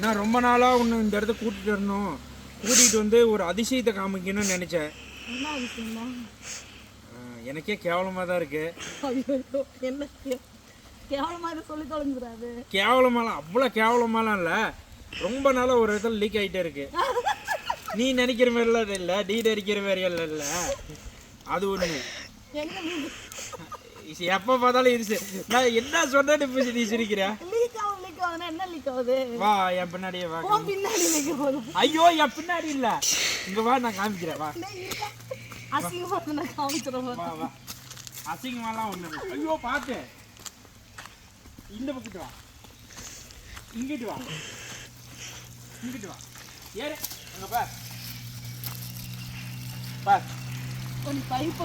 நான் ரொம்ப நாளாக உன்னை இந்த இடத்த கூட்டிகிட்டு வரணும். கூட்டிகிட்டு வந்து ஒரு அதிசயத்தை காமிக்கணும்னு நினச்சேன். என்ன விஷயம்னா எனக்கே கேவலமாக தான் இருக்குது என்ன கே- கேவலமா இதை சொல்லி தொலைஞ்சிடாது கேவலமாலாம் அவ்வளோ கேவலமாலாம் இல்லை. ரொம்ப நாளாக ஒரு இடத்துல லீக் ஆகிட்டே இருக்கு. நீ நினைக்கிற மாதிரிலாம் இல்லை. நீ நினைக்கிற மாதிரி எல்லாம் இல்லை. அது ஒன்று எப்போ பார்த்தாலும் இது சி- நான் என்ன சொன்னேன்னு நீ சிரிக்கிற? லீக் ஆகும் லீக் ஆகுதுன்னா என்ன லீக் ஆகுது? வா என் பின்னாடியே வா உன் பின்னாடி லீக் ஆகுது ஐயோ என் பின்னாடி இல்லை. இங்கே வா நான் காமிக்கிறேன் வா. அசிங்கமா நான் காமிச்சிடுறேன் வா வா. அசிங்கமாலாம் ஒன்று ஐயோ பார்த்து இந்த பக்கத்து வா. இங்கிட்டு வா. இங்கிட்டு வா. ஏறு. அங்க பார். பார். கொஞ்சம் பைப்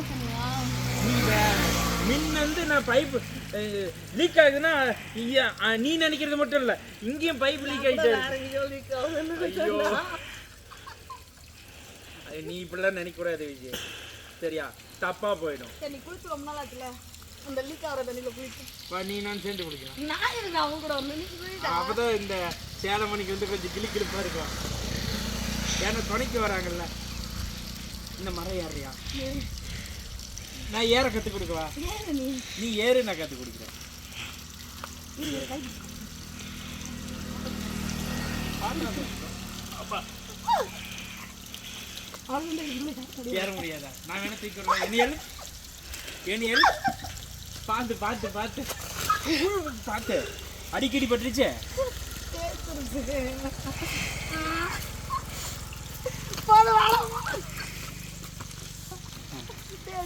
நீ வே- மின் வந்து நான் பைப் லீக் ஆகுதுன்னா நீ நினைக்கிறது மட்டும் இல்லை இங்கேயும் பைப் லீக் ஆகிட்டு. நீ இப்படிலாம் நினைக்கக்கூடாது விஜய். சரியா? தப்பா போயிடும். நீ குளிச்சு ரொம்ப நாள் ஆச்சுல? அந்த லீக் ஆகிற தண்ணியில குளிச்சு வா, நீ நான் சேர்ந்து குடிக்கலாம் நான் இருக்கு அவங்க கூட வந்து அப்பதான் இந்த சேலம் மணிக்கு வந்து கொஞ்சம் கிளி கிளிப்பா ஏன்னா துணைக்கு வராங்கல்ல. இந்த மரம் ஏறியா நான் ஏற கத்து கொடுக்கவா? நீ நீ ஏறு நான் கத்து கொடுக்குறேன். அப்பா இல்லை ஏற முடியாதா? நான் வேணா தூக்கி விடுறேன். என்ன ஏழு என்ன ஏழு பார்த்து பார்த்து பார்த்து பார்த்து அடிக்கடி பட்டுருச்சே.